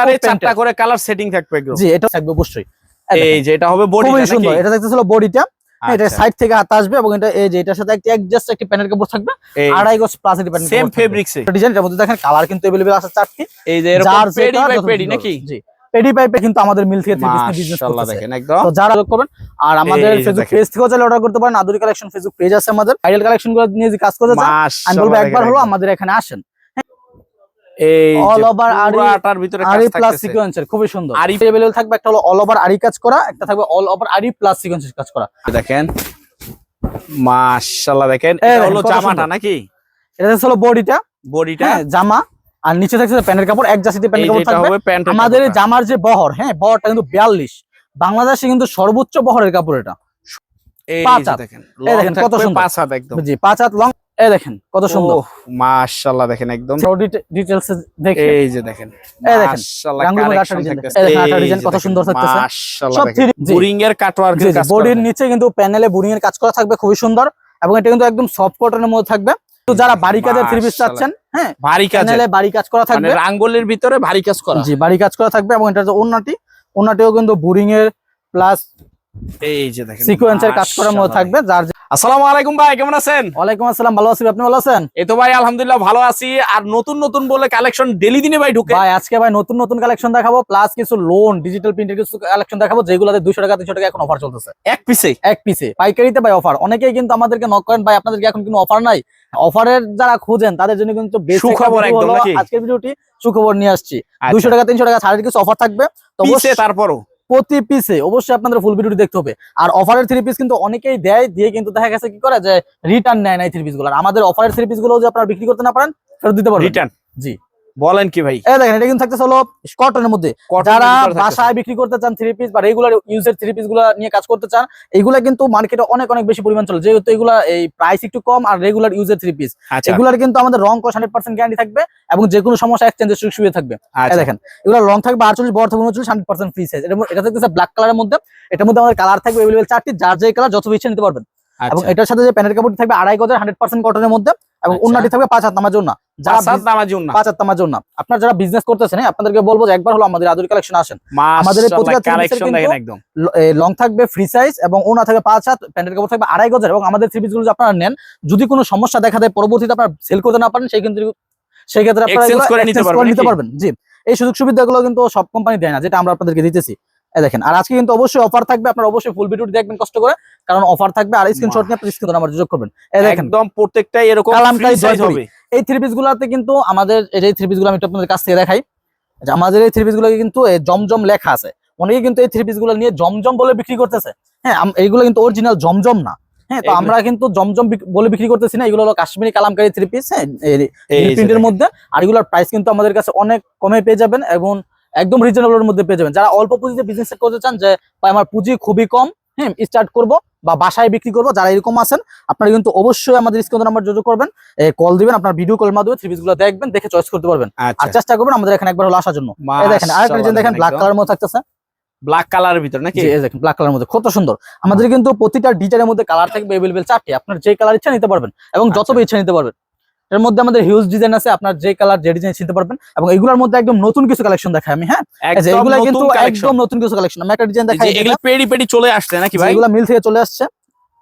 আরে Printed। চারটা করে কালার সেটিং থাকবে এগুলো জি এটা থাকবে অবশ্যই এই এই দেখেন, যে এটা হবে বডি খুবই সুন্দর এটা দেখতেছিল বডিটা এটা আচ্ছা। সাইড থেকে হাত আসবে এবং এটা এই যে এটার সাথে একটা অ্যাডজাস্ট একটি প্যানেল কাপড় থাকবে আড়াই গজ প্লাস একটি প্যানেল সেম ফেব্রিক্সে ডিজাইন এর মধ্যে দেখেন কালার কিন্তু अवेलेबल আছে চারটি এই যে এরকম যার পেডি যেটা বাই যত পেডি সুন্দর। নাকি জি পেডি পাইপে কিন্তু আমাদের মিল থেকে বিজনেস মাশাআল্লাহ করতেছে দেখেন একদম তো যারা যোগ করবেন আর আমাদের এই যে ফেসবুক দেখেন। পেজ থেকেও চাইলে অর্ডার করতে পারেন আদুরি কালেকশন ফেসবুক পেজ আছে আমাদের আইডল কালেকশন গুলো নিয়ে যে কাজ করতে চান আমি বলবো মাশাআল্লাহ একবার দেখেন হলো একদম। আমাদের এখানে আসেন হ্যাঁ, জামা। আর নিচে থাকছে প্যান্টের কাপড় এক জাসিতে প্যান্টের কাপড় আমাদের জামার যে বহর হ্যাঁ বহরটা কিন্তু 42 বাংলাদেশে কিন্তু সর্বোচ্চ বহরের কাপড় এটা। দেখেন কত সুন্দর। পাঁচ হাত একদম। পাঁচ হাত লং এই দেখেন কত সুন্দর। মাশাআল্লাহ দেখেন একদম। ডিটেলস দেখে এই যে দেখেন এই দেখেন, ডিজাইন। দেখেন। দেখেন, কত সুন্দর থাকতেছে। মাশাআল্লাহ দেখেন। three- এর কাটওয়ার্কের কাজ বডির নিচে কিন্তু প্যানেলে বুরিং এর কাজ করা থাকবে খুবই সুন্দর। এবং এটা কিন্তু একদম সফট কটনের মধ্যে থাকবে। তো যারা বাড়ি কাজের থ্রি পিস চাচ্ছেন হ্যাঁ ভারী কাজ প্যানেলে বাড়ি কাজ করা মানে থাকবে। রাঙ্গলের ভিতরে ভারী কাজ করা। জি বাড়ি কাজ করা থাকবে এবং এটা যে ওন্নাটি ওন্নাটিও কিন্তু বুরিং এর প্লাস এই যে দেখেন সিকোয়েন্সের কাজ করার মধ্যে থাকবে যার আসসালামু আলাইকুম ভাই কেমন আছেন? ওয়ালাইকুম আসসালাম ভালো আছি আপনি ভালো আছেন? এই তো ভাই আলহামদুলিল্লাহ ভালো আছি। আর নতুন নতুন বলে কালেকশন ডেলি দিনে ভাই ঢুকে। ভাই আজকে ভাই নতুন নতুন কালেকশন দেখাবো প্লাস কিছু লোন ডিজিটাল প্রিন্টের কিছু কালেকশন দেখাবো যেগুলোতে টাকা তিনশো টাকা এখন অফার চলতেছে। এক পিসে এক পিসে পাইকারিতে ভাই অফার অনেকেই কিন্তু আমাদেরকে নক করেন ভাই আপনাদেরকে এখন কিন্তু অফার নাই। অফারের যারা খুঁজেন তাদের জন্য কিন্তু সুখবর video একদম নাকি? আজকের ভিডিওটি সুখবর নিয়ে আসছি। আচ্ছা, দুশো টাকা তিনশো টাকা ছাড়ের কিছু অফার থাকবে। তো তারপরও? প্রতি পিসে অবশ্যই আপনাদের ফুল ভিডিওটি দেখতে হবে। আর অফারের থ্রি পিস কিন্তু অনেকেই দেয় দিয়ে কিন্তু দেখা গেছে কি করে যে রিটার্ন নেয় নাই থ্রি পিসগুলো। আর আমাদের অফারের থ্রি পিসগুলো যদি আপনারা বিক্রি করতে না পারেন ফেরত দিতে পারবেন। রিটার্ন জি। বলেন কি ভাই? এই দেখেন এটা কিন্তু থাকতেছে হলো কটনের মধ্যে। যারা বাসায় বিক্রি করতে চান থ্রি পিস বা রেগুলার ইউজের থ্রি পিসগুলো নিয়ে কাজ করতে চান এগুলা কিন্তু মার্কেটে অনেক অনেক বেশি পরিমাণ চলে। যেহেতু এগুলা এই প্রাইস একটু কম আর রেগুলার ইউজের থ্রি পিস এগুলার কিন্তু আমাদের রং কস হান্ড্রেড পার্সেন্ট গ্যারান্টি থাকবে এবং যে কোনো সমস্যা এক্সচেঞ্জের সুযোগ সুবিধা থাকবে। আচ্ছা। দেখেন এগুলো রং থাকবে আটচল্লিশ বড় থাকবে উনচল্লিশ হান্ড্রেড পার্সেন্ট ফ্রি সাইজ এটা থাকতেছে ব্ল্যাক কালারের মধ্যে। এটার মধ্যে আমাদের কালার থাকবে এভেলেবেল চারটি যার যে কালার যত ইচ্ছে নিতে পারবেন। এবং আচ্ছা এটার সাথে যে প্যানেল কাপড় থাকবে আড়াই গজের হান্ড্রেড পার্সেন্ট কটনের মধ্যে। এবং আচ্ছা। উন্নতি থাকবে পাঁচ হাত নামার জন্য। যারা পাঁচ হাত নামার জন্য। পাঁচ হাত নামার জন্য। আপনার যারা বিজনেস করতেছেন হ্যাঁ, আপনাদেরকে বলব যে একবার হলো আমাদের আদুরি কালেকশন আসেন। লং থাকবে ফ্রি সাইজ এবং ওনা থাকবে পাঁচ হাত প্যান্টের কাপড় থাকবে আড়াই গজের এবং আমাদের থ্রি পিসগুলো যদি আপনারা নেন যদি কোনো সমস্যা দেখা দেয় পরবর্তীতে আপনারা সেল করতে না পারেন সেই কিন্তু সেই ক্ষেত্রে আপনারা নিতে পারবেন জি। এই সুযোগ সুবিধাগুলো কিন্তু সব কোম্পানি দেয় না যেটা আমরা আপনাদেরকে দিতেছি। দেখেন আর আজকে কিন্তু অবশ্যই অফার থাকবে আপনারা অবশ্যই ফুল ভিডিওটি দেখবেন কষ্ট করে কারণ অফার থাকবে আর স্ক্রিনশট নিয়ে আপনি স্ক্রিন নাম্বার যোগ করবেন। এই দেখেন একদম প্রত্যেকটাই এরকম কালামকারী size হবে। এই থ্রি পিস গুলাতে কিন্তু আমাদের এই থ্রি পিসগুলো আমি আপনাদের কাছ থেকে দেখাই। যে আমাদের এই থ্রি পিসগুলো কিন্তু জমজম লেখা আছে। অনেকে কিন্তু এই থ্রি পিসগুলো নিয়ে জমজম বলে বিক্রি করতেছে। হ্যাঁ এইগুলো কিন্তু অরিজিনাল জমজম না। হ্যাঁ তো আমরা কিন্তু জমজম বলে বিক্রি করতেছি না। এগুলো হলো কাশ্মীরি কালামকারী থ্রি পিস হ্যাঁ এই প্রিন্টের মধ্যে। আর এগুলোর প্রাইস কিন্তু আমাদের কাছে অনেক কমে পেয়ে যাবেন এবং একদম রিজনেবলের মধ্যে পেয়ে যাবেন। যারা অল্প পুঁজিতে বিজনেস করতে চান যে আমার পুঁজি খুবই কম হ্যাঁ স্টার্ট করব বা বাসায় বিক্রি করব যারা এরকম আছেন আপনারা কিন্তু অবশ্যই আমাদের স্ক্রিন নাম্বার যোগ করবেন কল দিবেন আপনার ভিডিও কলের মাধ্যমে থ্রি পিসগুলো দেখবেন দেখে চয়েস করতে পারবেন। আর চেষ্টা করবেন আমাদের এখানে একবার হলো আসার জন্য। দেখেন আরেকটা দেখেন ব্ল্যাক কালার মতো থাকতেছে। ব্ল্যাক কালারের ভিতর নাকি? দেখেন ব্ল্যাক কালারের মধ্যে কত সুন্দর। আমাদের কিন্তু প্রতিটা ডিজাইনের মধ্যে কালার থাকবে অ্যাভেলেবেল চারটি। আপনার যে কালার ইচ্ছা নিতে পারবেন এবং যত ইচ্ছা নিতে পারবেন। এর মধ্যে আমাদের হিউজ ডিজাইন আছে আপনার যে কালার যে ডিজাইন নিতে পারবেন এবং এগুলোর মধ্যে একদম নতুন কিছু কালেকশন দেখাই আমি হ্যাঁ? একদম এগুলা কিন্তু একদম নতুন কিছু কালেকশন আমি একটা ডিজাইন দেখাই এগুলো পেডি পেডি চলে আসছে নাকি ভাই? এগুলো মিল থেকে চলে আসছে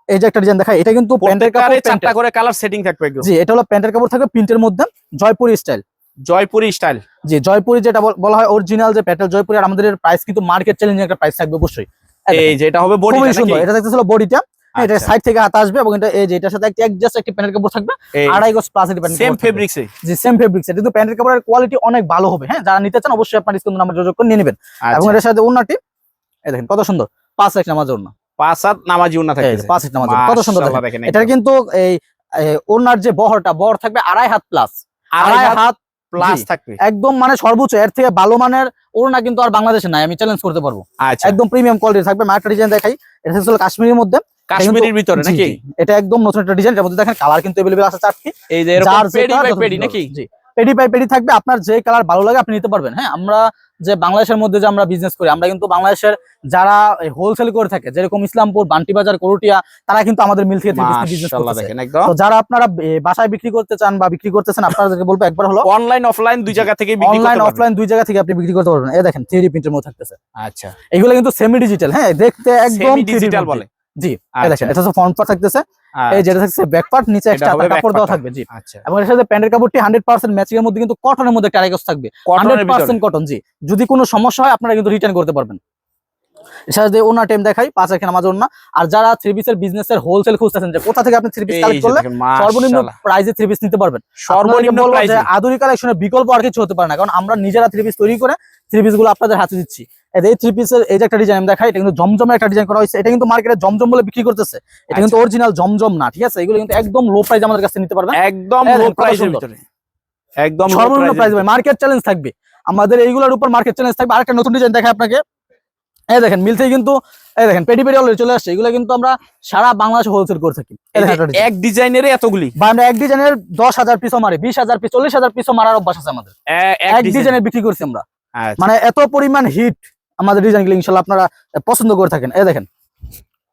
এই যে একটা ডিজাইন দেখাই এটা কিন্তু প্যান্টের কাপড় চারটা করে কালার সেটিং থাকবে এগুলো জি এটা হলো প্যান্টের কাপড় থাকবে প্রিন্টের মধ্যে জয়পুরি স্টাইল জয়পুরি স্টাইল জি জয়পুরি যেটা বলা হয় অরিজিনাল যে প্যাটেল জয়পুরি আর আমাদের প্রাইস কিন্তু মার্কেট চ্যালেঞ্জিং একটা প্রাইস থাকবে অবশ্যই। এই যে এটা হবে বডি সুন্দর এটা দেখতেছিল বডিটা এটা আচ্ছা। সাইড থেকে হাত আসবে এবং এটা এই যে এটার সাথে একটা জাস্ট একটি প্যান্টের কাপড় থাকবে। আড়াই গজ প্লাস একটি প্যান্টের সেম। ফেব্রিক্সে জি সেম ফেব্রিক্স এটা কিন্তু প্যান্টের কাপড়ের কোয়ালিটি অনেক ভালো হবে হ্যাঁ? যারা নিতে চান অবশ্যই আপনার স্ক্রিন নাম্বার যোগাযোগ করে নিয়ে নেবেন। আচ্ছা। এবং এটার সাথে ওন্নাটি এই দেখেন কত সুন্দর। পাঁচ এক নামাজ ওন্না পাঁচ হাত নামাজি উন্না থাকে। পাঁচ এক নামাজ কত সুন্দর দেখেন। এটার কিন্তু এই ওন্নার যে বহরটা বহর থাকবে আড়াই হাত প্লাস আড়াই হাত প্লাস থাকবে। একদম মানে সর্বোচ্চ এর থেকে ভালো মানের ওড়না কিন্তু আর বাংলাদেশে নাই। আমি চ্যালেঞ্জ করতে পারব। আচ্ছা। একদম প্রিমিয়াম কোয়ালিটি থাকবে। মার্কেট ডিজাইন দেখাই। এটা হচ্ছে কাশ্মীরের মধ্যে। কাশ্মীরের ভিতরে জি, নাকি জি। এটা একদম নতুন একটা ডিজাইন এর মধ্যে দেখেন কালার কিন্তু अवेलेबल আছে চারটি এই যে এরকম যার যে পেডি colour বাই যত পেডি সুন্দর। নাকি জি পেডি বাই পেডি থাকবে আপনার যে কালার ভালো লাগে আপনি নিতে পারবেন হ্যাঁ আমরা যে বাংলাদেশের মধ্যে যে আমরা বিজনেস করি আমরা কিন্তু বাংলাদেশের যারা হোলসেল করে থাকে যেরকম ইসলামপুর বান্টি বাজার করুটিয়া তারা কিন্তু আমাদের মিল থেকে বিজনেস মাশাআল্লাহ করতেছে দেখেন একদম তো যারা আপনারা এ, বাসায় বিক্রি করতে চান বা বিক্রি করতেছেন আপনাদেরকে বলবো একবার হলো অনলাইন অফলাইন দুই জায়গা থেকে বিক্রি অনলাইন করতে পারবেন অফলাইন দুই জায়গা থেকে আপনি বিক্রি করতে পারবেন এই দেখেন থ্রি প্রিন্টের মধ্যে থাকতেছে আচ্ছা এগুলো কিন্তু সেমি ডিজিটাল হ্যাঁ দেখতে একদম সেমি 3D ডিজিটাল মধ্যে। বলে জি আচ্ছা, এটা হচ্ছে ফ্রন্ট পার্ট থাকতেছে। আচ্ছা, এই যেটা থাকছে ব্যাক পার্ট নিচে হবে কাপড় দেওয়া থাকবে জি। আচ্ছা। এবং এর সাথে প্যান্টের কাপড়টি হান্ড্রেড পার্সেন্ট ম্যাচিং এর মধ্যে কিন্তু কটনের মধ্যে থাকবে। কটনের হান্ড্রেড ভিতরে? পার্সেন্ট কটন জি। যদি কোনো সমস্যা হয় আপনারা কিন্তু রিটার্ন করতে পারবেন। সাথে যে ওনার টাইম দেখাই পাঁচ আর যারা থ্রি পিসের বিজনেস এর হোলসেল খুঁজতেছেন যে কোথা থেকে আপনি থ্রি পিস এই কালেক্ট করলে সর্বনিম্ন। প্রাইসে থ্রি পিস নিতে পারবেন। সর্বনিম্ন আধুনিক কালেকশনের বিকল্প আর কিছু হতে পারে না কারণ আমরা নিজেরা থ্রি পিস তৈরি করে থ্রি পিসগুলো আপনাদের হাতে দিচ্ছি। এই থ্রি পিসের এই যে একটা ডিজাইন আমি দেখাই এটা কিন্তু জমজমের একটা ডিজাইন করা হয়েছে। এটা কিন্তু মার্কেটে জমজম বলে বিক্রি করতেছে। এটা কিন্তু অরিজিনাল জমজম না ঠিক আছে? এগুলো কিন্তু একদম লো প্রাইস আমাদের কাছে নিতে পারবেন। একদম লো প্রাইসের ভিতরে। একদম সর্বনিম্ন প্রাইস মার্কেট চ্যালেঞ্জ থাকবে। আমাদের এইগুলোর উপর মার্কেট চ্যালেঞ্জ থাকবে। আরেকটা নতুন ডিজাইন দেখাই আপনাকে। এই দেখেন মিল থেকে কিন্তু এই দেখেন পেটি পেটি অলরেডি চলে আসছে। এগুলো কিন্তু আমরা সারা বাংলাদেশে হোলসেল করে থাকি। এক ডিজাইনের এতগুলি। বা আমরা এক ডিজাইনের দশ হাজার পিসও মারি বিশ হাজার পিস চল্লিশ হাজার পিসও মারার অভ্যাস আছে আমাদের। এক ডিজাইন ডিজাইনের বিক্রি করছি আমরা। আচ্ছা, মানে এত পরিমাণ হিট আমাদের ডিজাইনগুলো ইনশাল্লাহ আপনারা পছন্দ করে থাকেন। এই দেখেন।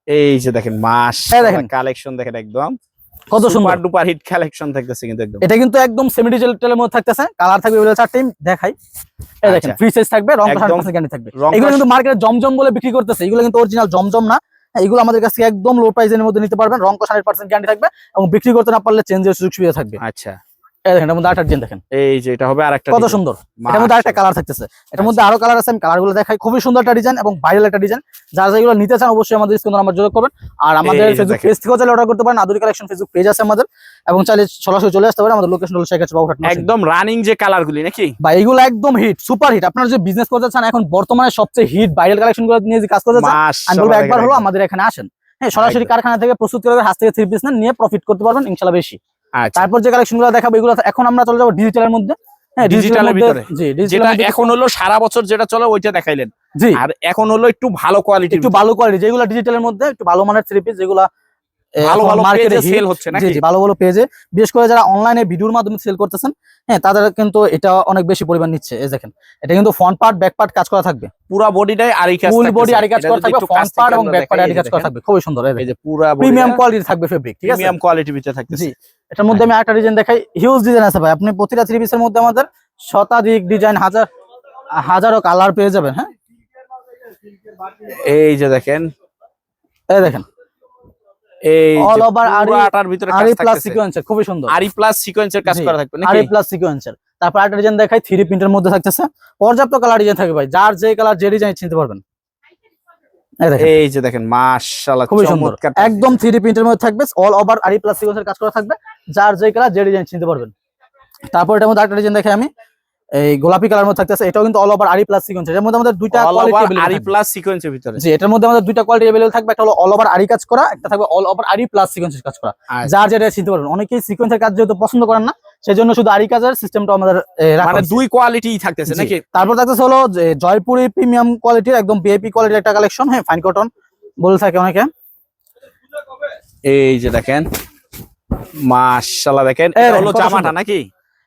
এই যে দেখেন মাস দেখেন। কালেকশন দেখেন একদম। কত সুন্দর। ডুপার হিট কালেকশন থাকতেছে কিন্তু একদম। এটা কিন্তু একদম সেমি ডিজিটালের মধ্যে থাকতেছে। কালার থাকবে এগুলো চারটে দেখাই। এই দেখেন আচ্ছা। ফ্রি সাইজ থাকবে রং গ্যারান্টি থাকবে। এগুলো কিন্তু মার্কেটে জমজম বলে বিক্রি করতেছে। এগুলো কিন্তু অরিজিনাল জমজম না। এগুলো আমাদের কাছে একদম লো প্রাইসের মধ্যে নিতে পারবেন। রং পার্সেন্ট গ্যারান্টি থাকবে এবং বিক্রি করতে না পারলে চেঞ্জের সুযোগ সুবিধা থাকবে। আচ্ছা। দেখেন এটার মধ্যে আরেকটা ডিজাইন দেখেন। এই যে এটা হবে আরেকটা কত সুন্দর। মধ্যে আরেকটা কালার থাকতেছে। এটার মধ্যে আরও কালার আছে আমি দেখাই। খুবই সুন্দর একটা ডিজাইন এবং ভাইরাল একটা ডিজাইন যারা যেগুলো নিতে চান অবশ্যই আমাদের স্ক্রিন নাম্বার যোগাযোগ করবেন। আর আমাদের ফেসবুক পেজ থেকেও চাইলে অর্ডার করতে পারেন। আদুরি কালেকশন ফেসবুক পেজ আছে আমাদের। এবং চাইলে সরাসরি চলে আসতে পারেন। আমাদের লোকেশন হলো শেখ বাবুঘাট একদম রানিং যে নাকি? বা এগুলো একদম হিট সুপার হিট আপনারা যে বিজনেস করতে চান এখন বর্তমানে সবচেয়ে হিট ভাইরাল নিয়ে যে কাজ করতে চান আমি বলব একবার হলো আমাদের এখানে আসেন। হ্যাঁ সরাসরি কারখানা থেকে প্রস্তুত করে হাত থেকে থ্রি পিস নেন নিয়ে প্রফিট করতে পারবেন ইনশাল্লাহ বেশি। তারপর যে কালেকশনগুলো দেখাবো এগুলো এখন আমরা চলে যাব ডিজিটালের মধ্যে। হ্যাঁ ডিজিটালের ভিতরে। যেটা ডিজিটাল এখন হলো সারা বছর যেটা চলে ওইটা দেখাইলেন। জি। আর এখন হলো একটু ভালো কোয়ালিটি একটু ভালো কোয়ালিটি যেগুলো ডিজিটালের মধ্যে একটু ভালো মানের থ্রি পিস যেগুলো ভালো ভালো মার্কেটে পেজে সেল হচ্ছে নাকি? জি ভালো ভালো পেজে। বিশেষ করে যারা অনলাইনে ভিডিওর মাধ্যমে সেল করতেছেন হ্যাঁ তাদের কিন্তু এটা অনেক বেশি পরিমাণ নিচ্ছে এই দেখেন। এটা কিন্তু ফ্রন্ট পার্ট ব্যাক পার্ট কাজ করা থাকবে। পুরো বডিটাই আরি কাজ ফুল বডি আরি কাজ করা থাকবে ফ্রন্ট পার্ট এবং ব্যাক পার্ট আরি কাজ করা থাকবে খুবই সুন্দর এই যে পুরো প্রিমিয়াম কোয়ালিটির থাকবে ফেব্রিক ঠিক আছে? প্রিমিয়াম কোয়ালিটির ভিতরে থাকতেছে। জি এটার মধ্যে আমি একটা ডিজাইন দেখাই। হিউজ ডিজাইন আছে ভাই। আপনি প্রতিটা থ্রি পিসের মধ্যে আমাদের শতাধিক ডিজাইন হাজার হাজারো কালার পেয়ে যাবেন হ্যাঁ? এই যে দেখেন। এই দেখেন। এই All যে আরি- পুরাটার ভিতরে আরি প্লাস থাকতেছে। খুবই সুন্দর। আরি প্লাস সিকোয়েন্সের কাজ করা থাকবে আরি নাকি প্লাস সিকোয়েন্সের তারপর ডিজাইন দেখাই থ্রি প্রিন্টের মধ্যে থাকতেছে। পর্যাপ্ত কালার ডিজাইন থাকবে ভাই যার যে কালার যে ডিজাইন চিনতে পারবেন। এই যে দেখেন মাশাআল্লাহ খুবই সুন্দর। একদম থ্রি প্রিন্টের মধ্যে থাকবে অল ওভার আরি প্লাস সিকোয়েন্সের কাজ করা থাকবে যার যে কালার যে ডিজাইন চিনতে পারবেন। তারপর এটার মধ্যে একটা ডিজাইন দেখে আমি। এই গোলাপি কালার মধ্যে থাকতেছে এটাও কিন্তু অল ওভার আরি প্লাস সিকোয়েন্স এর মধ্যে আমাদের দুইটা অল ওভার কোয়ালিটি আরি প্লাস সিকোয়েন্সের ভিতরে জি এটার মধ্যে আমাদের দুইটা কোয়ালিটি अवेलेबल থাকবে একটা হলো অল ওভার আরি কাজ করা একটা থাকবে অল ওভার আরি প্লাস সিকোয়েন্সের কাজ করা আচ্ছা। যার যেটা চিনতে পারবেন অনেকেই সিকোয়েন্সের কাজ যেহেতু পছন্দ করেন না সেজন্য শুধু আরি কাজের সিস্টেমটা আমাদের এ, রাখা মানে হয়েছে। দুই কোয়ালিটি থাকতেছে জি। নাকি তারপর থাকতেছে হলো যে জয়পুরি প্রিমিয়াম কোয়ালিটির একদম ভিআইপি কোয়ালিটির একটা কালেকশন হ্যাঁ ফাইন কটন বলে থাকে অনেকে এই যে দেখেন মাশাআল্লাহ দেখেন এই এটা দেখেন, হলো কত জামাটা সুন্দর। নাকি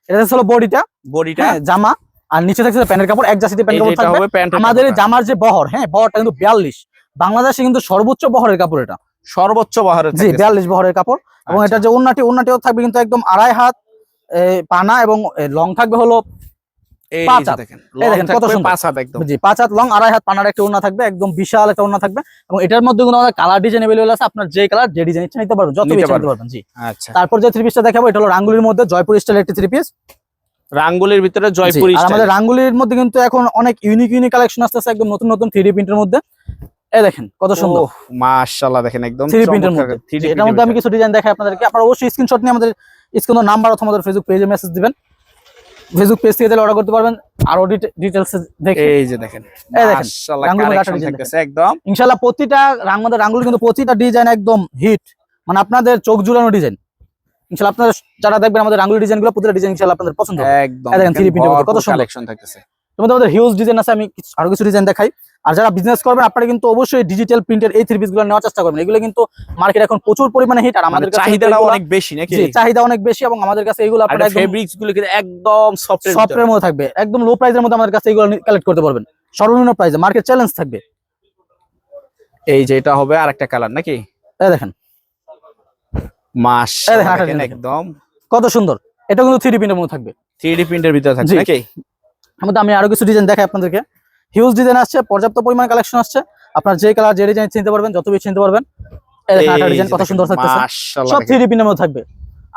এটা হলো বডিটা। বডিটা। হ্যাঁ জামা। আর নিচে থাকছে প্যান্টের কাপড় এক জাসিতে প্যান্ট কাপড় থাকবে। আমাদের জামার যে বহর হ্যাঁ বহরটা কিন্তু বিয়াল্লিশ। বাংলাদেশে কিন্তু সর্বোচ্চ বহরের কাপড় এটা। সর্বোচ্চ বহরের জি। বিয়াল্লিশ বহরের কাপড়। এবং আচ্ছা। এটা যে উন্নাটি উন্নাটিও থাকবে কিন্তু একদম আড়াই হাত পানা এবং লং থাকবে হলো তারপর যে থ্রি পিসটা দেখাবো এটা হলো রাঙ্গুলির মধ্যে জয়পুর স্টাইলের একটি থ্রি পিস রাঙ্গুলির ভিতরে জয়পুরি আমাদের রাঙ্গুলির মধ্যে কিন্তু এখন অনেক ইউনিক ইউনিক কালেকশন আসতেছে একদম নতুন নতুন থ্রি প্রিন্টের মধ্যে। এই দেখেন কত সুন্দর। মাশাআল্লাহ দেখেন একদম থ্রি প্রিন্টের মধ্যে। এটার মধ্যে আমি কিছু ডিজাইন দেখাই আপনাদেরকে। আপনারা অবশ্যই স্ক্রিনশট নিয়ে আমাদের স্ক্রিন নাম্বার অথবা আমাদের ফেসবুক পেজে মেসেজ দিবেন। ফেসবুক পেজ থেকে অর্ডার করতে পারবেন। আরও ডিটেলস দেখে। এই যে দেখেন। এই দেখেন, কালেকশন থাকতেছে একদম। ইনশাআল্লাহ প্রতিটা আমাদের রাঙ্গুলি কিন্তু প্রতিটা ডিজাইন একদম হিট মানে আপনাদের চোখ জুড়ানো ডিজাইন ইনশাআল্লাহ আপনারা যারা দেখবেন আমাদের রাঙ্গুলি ডিজাইনগুলো প্রতিটা ডিজাইন ইনশাআল্লাহ আপনাদের পছন্দ হবে। একদম। এই দেখেন, 3D print কত সুন্দর। কালেকশন থাকতেছে। তোমাদের আমাদের হিউজ ডিজাইন আছে আমি আরও কিছু ডিজাইন দেখাই। আর যারা বিজনেস করবেন আপনারা কিন্তু অবশ্যই ডিজিটাল প্রিন্টের এই থ্রি পিসগুলো নেওয়ার চেষ্টা করবেন। এগুলো কিন্তু মার্কেট এখন প্রচুর পরিমাণে হিট আর আমাদের আমাদের কাছে চাহিদাটা অনেক বেশি নাকি চাহিদা অনেক বেশি এবং আমাদের কাছে এগুলো আপনারা একদম ফেব্রিক্সগুলো কিন্তু একদম সফটের মধ্যে থাকবে একদম লো প্রাইসের মধ্যে আমাদের কাছে এগুলো কালেক্ট করতে পারবেন। সর্বনিম্ন প্রাইসে মার্কেট চ্যালেঞ্জ থাকবে। এই যে এটা হবে আর একটা কালার নাকি? এই দেখেন। মাস একদম। কত সুন্দর। এটা কিন্তু থ্রি প্রিন্টের মধ্যে থাকবে। থ্রি প্রিন্টের ভিতরে থাকবে। নাকি? আমি আরও কিছু ডিজাইন দেখাই আপনাদেরকে। হিউজ ডিজাইন আসছে পর্যাপ্ত পরিমাণ কালেকশন আসছে। আপনার যে কালার যে ডিজাইন চিনতে পারবেন যত বেশি চিনতে পারবেন ডিজাইন কত সুন্দর থাকতেছে। সব থ্রি প্রিন্টের মধ্যে থাকবে।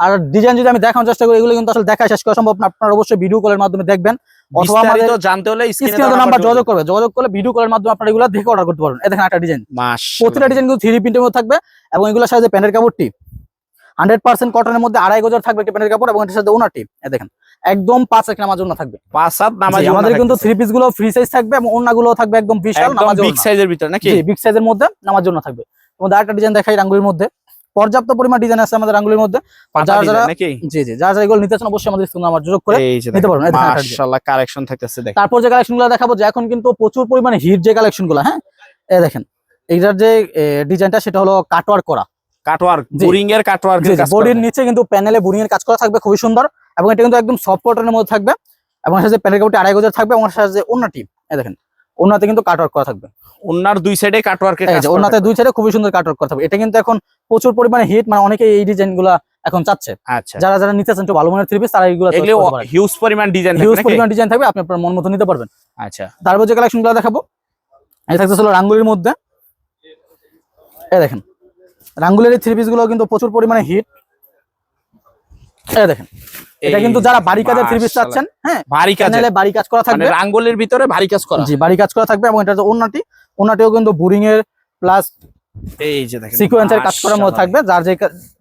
আর ডিজাইন যদি আমি দেখানোর চেষ্টা করি এগুলো কিন্তু আসলে দেখা শেষ করা সম্ভব না। আপনারা অবশ্যই ভিডিও কলের মাধ্যমে দেখবেন। অথবা আমাদের জানতে হলে স্ক্রিনে স্ক্রিনে নাম্বার যোগাযোগ করবে। যোগাযোগ করলে ভিডিও কলের মাধ্যমে আপনারা এগুলো দেখে অর্ডার করতে পারবেন। দেখেন একটা ডিজাইন প্রতিটা ডিজাইন কিন্তু থ্রি প্রিন্টের মধ্যে থাকবে এবং এগুলোর সাথে প্যান্টের কাপড়টি হান্ড্রেড পার্সেন্ট কটনের মধ্যে আড়াই গজার থাকবে একটা প্যান্টের কাপড় এবং এটার সাথে ওনারটি দেখেন একদম পাঁচ এক নামাজ ওনা থাকবে। পাঁচ সাত নামাজ আমাদের কিন্তু থ্রি পিসগুলো ফ্রি সাইজ থাকবে এবং ওনাগুলো থাকবে একদম বিশাল নামাজ বিগ সাইজের ভিতরে নাকি? বিগ সাইজের মধ্যে নামার জন্য থাকবে। তোমাদের আরেকটা ডিজাইন দেখাই রাঙ্গুলির মধ্যে। পর্যাপ্ত পরিমাণ ডিজাইন আছে আমাদের রাঙ্গুলির মধ্যে। যারা যারা- জি জি যারা যারা এগুলো নিতে চান অবশ্যই আমাদের নাম্বার যোগ করে নিতে পারবেন, দেখেন। মাশাআল্লাহ কালেকশন থাকতেছে দেখ তারপর যে কালেকশনগুলো দেখাবো যে এখন কিন্তু প্রচুর পরিমাণে হিট যে কালেকশনগুলো হ্যাঁ? এই দেখেন এইটার যে ডিজাইনটা সেটা হলো কাটওয়ার করা। কাটওয়ার্ক। বোরিং এর কাটওয়ার্ক বডির নিচে কিন্তু প্যানেলে বুনিং এর কাজ করা থাকবে খুবই সুন্দর। এবং এটা কিন্তু একদম সফট কটনের মধ্যে থাকবে। এবং সাথে প্যানেল কাপড়টি আড়াই গজের থাকবে এবং সাথে ওন্নাটি এই দেখেন ওন্নাতে কিন্তু কাটওয়ার্ক করা থাকবে। ওনার দুই সাইডে কাটওয়ার্কের কাজ যে ওন্নাতে দুই সাইডে খুবই সুন্দর কাটওয়ার্ক করা থাকবে। এটা কিন্তু এখন প্রচুর পরিমাণে হিট মানে অনেকে এই ডিজাইনগুলা এখন চাচ্ছে। আচ্ছা। যারা যারা নিতে চান ভালো মানের থ্রি পিস তারা এইগুলো এগুলো হিউজ পরিমাণ ডিজাইন হিউজ পরিমাণ ডিজাইন থাকবে আপনি আপনার মন মতো নিতে পারবেন। আচ্ছা। তারপর যে কালেকশনগুলো দেখাবো এই থাকতেছিল রাঙ্গুলির মধ্যে। এই দেখেন রাঙ্গুলির এই থ্রি পিসগুলো কিন্তু প্রচুর পরিমাণে হিট দেখেন এটা কিন্তু যারা বাড়ি কাজের থ্রি পিস চাচ্ছেন হ্যাঁ ভারী কাজ বাড়ি কাজ করা মানে থাকবে রাঙ্গলের ভিতরে ভারী কাজ করা। জি বাড়ি কাজ করা থাকবে এবং এটা ওনাটি ওনাটিও কিন্তু বোরিং এর প্লাস এই যে দেখেন সিকোয়েন্সের কাজ করার মধ্যে থাকবে। যার যে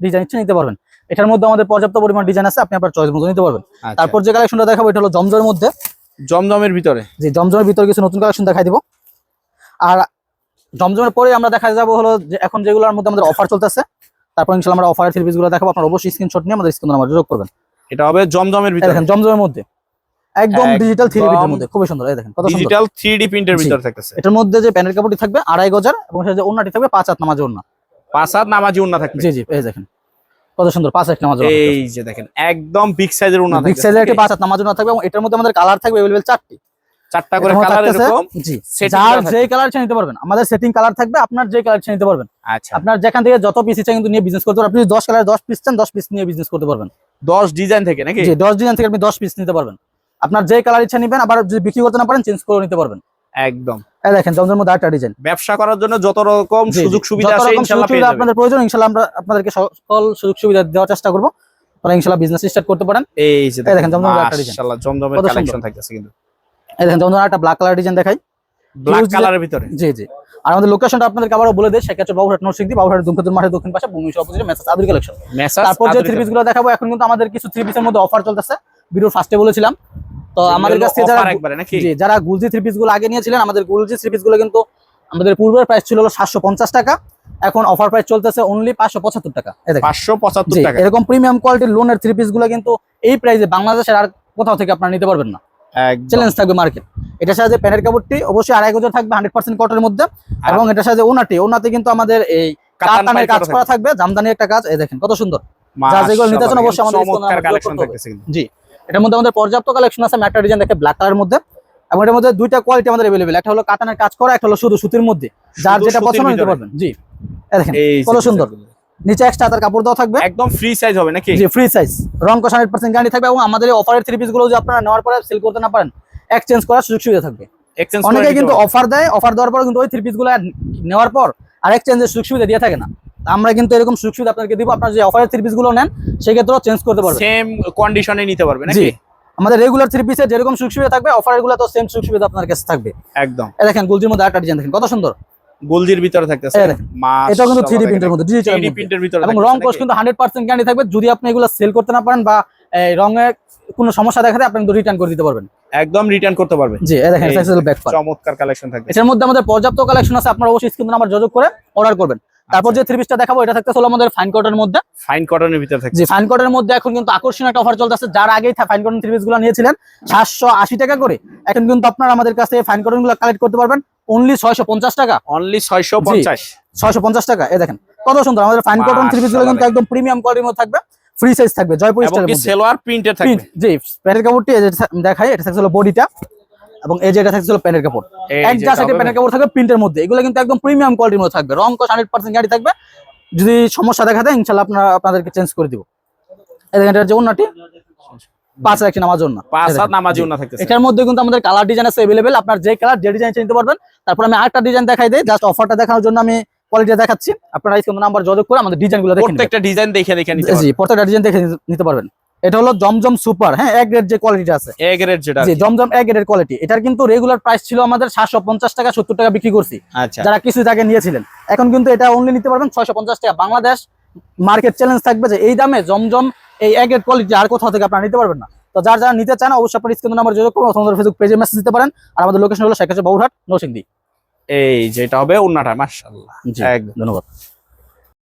ডিজাইন ইচ্ছে নিতে পারবেন। এটার মধ্যে আমাদের পর্যাপ্ত পরিমাণ ডিজাইন আছে আপনি আপনার চয়েস মতো নিতে পারবেন। তারপর তারপর যে কালেকশনটা দেখাবো এটা হলো জমজমের মধ্যে। জমজমের ভিতরে। যে জমজমের ভিতরে কিছু নতুন কালেকশন দেখাই দিব। আর জমজমের পরে আমরা দেখা যাবো হলো যে এখন যেগুলোর মধ্যে আমাদের অফার চলতেছে তারপর ইনশাল্লাহ আমরা অফারের থ্রি গুলো দেখাবো আপনারা অবশ্যই স্ক্রিনশট নিয়ে আমাদের স্ক্রিন নাম্বার যোগ করবেন এটা হবে জমজমের এই ভিতরে দেখেন জমজমের মধ্যে একদম ডিজিটাল থ্রি একদম এর মধ্যে খুবই সুন্দর এই দেখেন কত সুন্দর ডিজিটাল 3D প্রিন্টের জি। ভিতরে থাকতেছে এটার মধ্যে যে প্যানেল কাপড়টি থাকবে আড়াই গজার এবং সেটা যে ওন্নাটি থাকবে পাঁচ হাত নামাজ ওন্না পাঁচ হাত নামাজি উন্না থাকবে জি জি এই দেখেন কত সুন্দর পাঁচ হাত নামাজ এই যে দেখেন একদম বিগ সাইজের উন্না বিগ থাকবে সাইজের একটা পাঁচ হাত নামাজ ওন্না থাকবে এবং এটার মধ্যে আমাদের কালার থাকবে अवेलेबल চারটি চারটা করে কালার এরকম জি। যার যে কালার নিতে পারবেন। আমাদের সেটিং কালার থাকবে আপনার যে কালার নিতে পারবেন। আচ্ছা। আপনার যেখান থেকে যত পিস ইচ্ছা কিন্তু নিয়ে বিজনেস করতে পারবেন। আপনি দশ কালার দশ পিস চান দশ পিস নিয়ে বিজনেস করতে পারবেন। 10 ডিজাইন থেকে নাকি? জি দশ ডিজাইন থেকে আপনি দশ পিস নিতে পারবেন। আপনার যে কালার ইচ্ছা নিবেন আবার যদি বিক্রি করতে না পারেন চেঞ্জ করে নিতে পারবেন। একদম। এই দেখেন জমজমের মধ্যে একটা ডিজাইন ব্যবসা করার জন্য যত রকম সুযোগ সুবিধা আছে ইনশাআল্লাহ পেয়ে যাবেন। আপনাদের প্রয়োজন ইনশাআল্লাহ আমরা আপনাদেরকে সকল সুযোগ সুবিধা দেওয়ার চেষ্টা করব। আপনারা ইনশাআল্লাহ বিজনেস স্টার্ট করতে পারেন। এই যে দেখেন, জমজমের একটা design। মাশাআল্লাহ জমজমের কালেকশন থাকতেছে কিন্তু। এই দেখেন জমজমের একটা ব্ল্যাক কালার ডিজাইন দেখাই। ব্ল্যাক কালারের ভিতরে। জি জি। আর আমাদের লোকেশনটা আপনাদেরকে আবারও বলে দেয় সেক্ষেত্রে বাবুহাট নরসিংদী বাবুহাট দুমখতুর মাঠের দক্ষিণ পাশে ভূমি অপোজিটে মেসাজ আদুর কালেকশন তারপর যে থ্রি পিস দেখাবো এখন কিন্তু আমাদের কিছু থ্রি পিসের মধ্যে অফার চলতেছে। ভিডিওর ফার্স্টে বলেছিলাম। তো আমাদের কাছ থেকে যারা জি যারা গুলজি থ্রি পিসগুলো আগে নিয়েছিলেন আমাদের গুলজি থ্রি পিসগুলো কিন্তু আমাদের পূর্বের প্রাইস ছিল হলো সাতশো পঞ্চাশ টাকা। এখন অফার প্রাইস চলতেছে অনলি পাঁচশো পঁচাত্তর টাকা। 575 জি, টাকা। এরকম প্রিমিয়াম কোয়ালিটির লোনের থ্রি পিসগুলো কিন্তু এই প্রাইসে বাংলাদেশের আর কোথাও থেকে আপনারা নিতে পারবেন না। চ্যালেঞ্জ থাকবে মার্কেট এটার সাথে প্যানের কাপড়টি অবশ্যই আড়াই গজের থাকবে হান্ড্রেড পার্সেন্ট কটনের মধ্যে এবং এটার সাথে ওনাটি ওনাতে কিন্তু আমাদের এই কাতান কাতানের পাইপ কাজ করা করা থাকবে জামদানি একটা কাজ এই দেখেন কত সুন্দর যা যেগুলো নিতে চান অবশ্যই আমাদের চমৎকার স্ক্রিনে কালেকশন যোগাযোগ করতে থাকতেছে কিন্তু জি এটার মধ্যে আমাদের পর্যাপ্ত কালেকশন আছে ম্যাটার ডিজাইন দেখে ব্ল্যাক কালারের মধ্যে এবং এটার মধ্যে দুইটা কোয়ালিটি আমাদের अवेलेबल একটা হলো কাতানের কাজ করা একটা হলো শুধু সুতির মধ্যে যার শুধু যেটা সুতির পছন্দ নিতে ভিতরে। পারবেন জি এই দেখেন এই যে কত design সুন্দর। নিচে এক্সট্রা তার কাপড় দেওয়া থাকবে। একদম ফ্রি সাইজ হবে নাকি? জি ফ্রি সাইজ রং কষ হান্ড্রেড পার্সেন্ট গ্যারান্টি থাকবে এবং আমাদের অফারের থ্রি পিসগুলো যদি আপনারা নেওয়ার পরে সেল করতে না পারেন এক্সচেঞ্জ করার সুযোগ সুবিধা থাকবে। এক্সচেঞ্জ অনেকে কিন্তু অফার দেয় অফার দেওয়ার পর কিন্তু ওই থ্রি পিসগুলো নেওয়ার পর আর এক্সচেঞ্জের সুযোগ সুবিধা দিয়ে থাকে না। আমরা কিন্তু এরকম সুযোগ সুবিধা আপনাকে দিব আপনার যে অফারের থ্রি পিসগুলো নেন সেক্ষেত্রেও চেঞ্জ করতে পারবেন। সেম কন্ডিশনে নিতে পারবে জি নাকি আমাদের রেগুলার থ্রি পিসে যেরকম সুযোগ সুবিধা থাকবে অফারেরগুলো তো সেম সুযোগ সুবিধা আপনার কাছে থাকবে। একদম। দেখেন গুলজির মধ্যে একটা ডিজাইন দেখেন কত সুন্দর। গোলজির ভিতরে থাকতেছে। এটাও কিন্তু থ্রি প্রিন্টের মধ্যে ডিজিটাল 3D প্রিন্টের ভিতরে এবং রং? কোর্স কিন্তু হান্ড্রেড পার্সেন্ট গ্যারান্টি থাকবে যদি আপনি এগুলো সেল করতে না পারেন বা এই, রঙে কোনো সমস্যা দেখাতে আপনি কিন্তু রিটার্ন করে দিতে পারবেন। একদম রিটার্ন করতে পারবে জি এই দেখেন এই ফ্লেক্সিবল ব্যাক পার্ট চমৎকার কালেকশন থাকবে এটার মধ্যে আমাদের পর্যাপ্ত কালেকশন আছে আপনারা অবশ্যই কিন্তু আমার যোগাযোগ করে অর্ডার করবেন। তারপর যে থ্রি পিসটা দেখাবো এটা থাকতে হলো আমাদের ফাইন কটনের মধ্যে। ফাইন কটনের ভিতরে থাকে জি ফাইন কটনের মধ্যে এখন কিন্তু আকর্ষণীয় একটা অফার চলতেছে যার আগেই ফাইন কটন থ্রি পিসগুলো নিয়েছিলেন সাতশো আশি টাকা করে। এখন কিন্তু আপনারা আমাদের কাছে ফাইন কটনগুলো কালেক্ট করতে পারবেন। অনলি ছয়শো পঞ্চাশ টাকা? অনলি ছয়শো পঞ্চাশ। ছয়শো পঞ্চাশ টাকা। এ দেখেন কত সুন্দর। আমাদের ফাইন কটন থ্রি পিস কিন্তু একদম প্রিমিয়াম কোয়ালিটির মধ্যে থাকবে। ফ্রি সাইজ থাকবে জয়পুর স্টাইলের মধ্যে। সেলোয়ার প্রিন্টের থাকবে? জি প্যান্টের কাপড়টি এই যে দেখাই এটা থাকছে হলো বডিটা। এবং এই যে এটা থাকছে হলো প্যান্টের কাপড়। এক যা সাইডে প্যান্টের কাপড় থাকবে প্রিন্টের মধ্যে। এগুলো কিন্তু একদম প্রিমিয়াম কোয়ালিটির মধ্যে থাকবে। রং কস হান্ড্রেড পার্সেন্ট গাড়ি থাকবে। যদি সমস্যা দেখা দেয় ইনশাল্লাহ আপনারা আপনাদেরকে চেঞ্জ করে দিব। এই দেখেন এটার যে অন্যটি পাঁচ রাখছি নামার জন্য পাঁচ এই হাত দেখেন, নামাজি জি। উন্না থাকতেছে এটার মধ্যে কিন্তু আমাদের কালার ডিজাইন আছে अवेलेबल আপনার যে কালার যে ডিজাইন নিতে পারবেন তারপর আমি আরেকটা ডিজাইন দেখাই দেই জাস্ট অফারটা দেখানোর জন্য আমি কোয়ালিটি দেখাচ্ছি আপনারা এই নাম্বার যোগাযোগ করে আমাদের ডিজাইনগুলো দেখে নেবেন প্রত্যেকটা ডিজাইন দেখে দেখে নিতে জি প্রত্যেকটা ডিজাইন দেখে নিতে- নিতে পারবেন এটা হলো জমজম সুপার হ্যাঁ এক গ্রেড যে কোয়ালিটি আছে এ গ্রেড যেটা জি জমজম এক গ্রেডের কোয়ালিটি এটার কিন্তু রেগুলার প্রাইস ছিল আমাদের সাতশো পঞ্চাশ টাকা সত্তর টাকা বিক্রি করছি আচ্ছা যারা কিছু আগে নিয়েছিলেন এখন কিন্তু এটা অনলি নিতে পারবেন ছয়শো পঞ্চাশ টাকা বাংলাদেশ মার্কেট চ্যালেঞ্জ থাকবে যে এই দামে জমজম এই এক গ্রেড কোয়ালিটি আর কোথাও থেকে আপনারা নিতে পারবেন না। তো যার যারা নিতে চান অবশ্যই আপনার স্ক্রিন নাম্বার যোগ করুন অথবা ফেসবুক পেজে মেসেজ দিতে পারেন। আর আমাদের লোকেশন হলো শেখাচ্ছে বৌরহাট নৌসিংদি এই যেটা হবে উন্নাটা মাশাআল্লাহ। জি একদম। ধন্যবাদ।